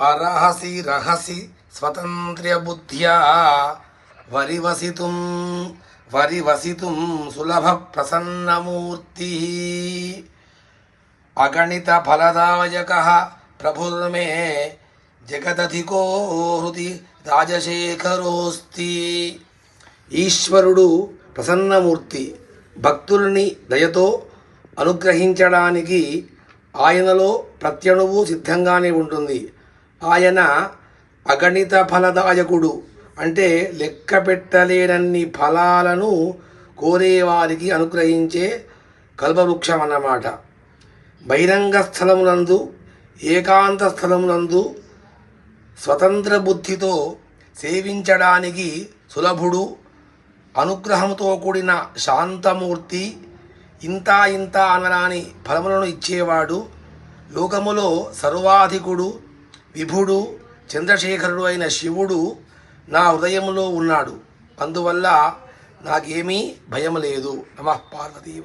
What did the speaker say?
అరహసి రహసి స్వతంత్ర్య బుద్ధ్యా. వరివసితుం వరివసితుం సులభ ప్రసన్నమూర్తి. అగణిత ఫలదాయక ప్రభుర్మే జగదధికో హృది రాజశేఖరోస్తి. ఈశ్వరుడు ప్రసన్నమూర్తి భక్తుల్ని దయతో అనుగ్రహించడానికి ఆయనలో ప్రత్యణువు సిద్ధంగానే ఉంటుంది. ఆయన అగణిత ఫలదాయకుడు. అంటే లెక్క పెట్టలేనన్ని ఫలాలను కోరేవారికి అనుగ్రహించే కల్పవృక్షం అన్నమాట బహిరంగ స్థలమునందు ఏకాంత స్థలమునందు స్వతంత్ర బుద్ధితో సేవించడానికి సులభుడు అనుగ్రహంతో కూడిన శాంతమూర్తి ఇంత ఇంత అనరాని ఫలములను ఇచ్చేవాడు లోకములో సర్వాధికుడు విభుడు చంద్రశేఖరుడు అయిన శివుడు నా హృదయంలో ఉన్నాడు. అందువల్ల నాకేమీ భయం లేదు. నమ పార్వతీ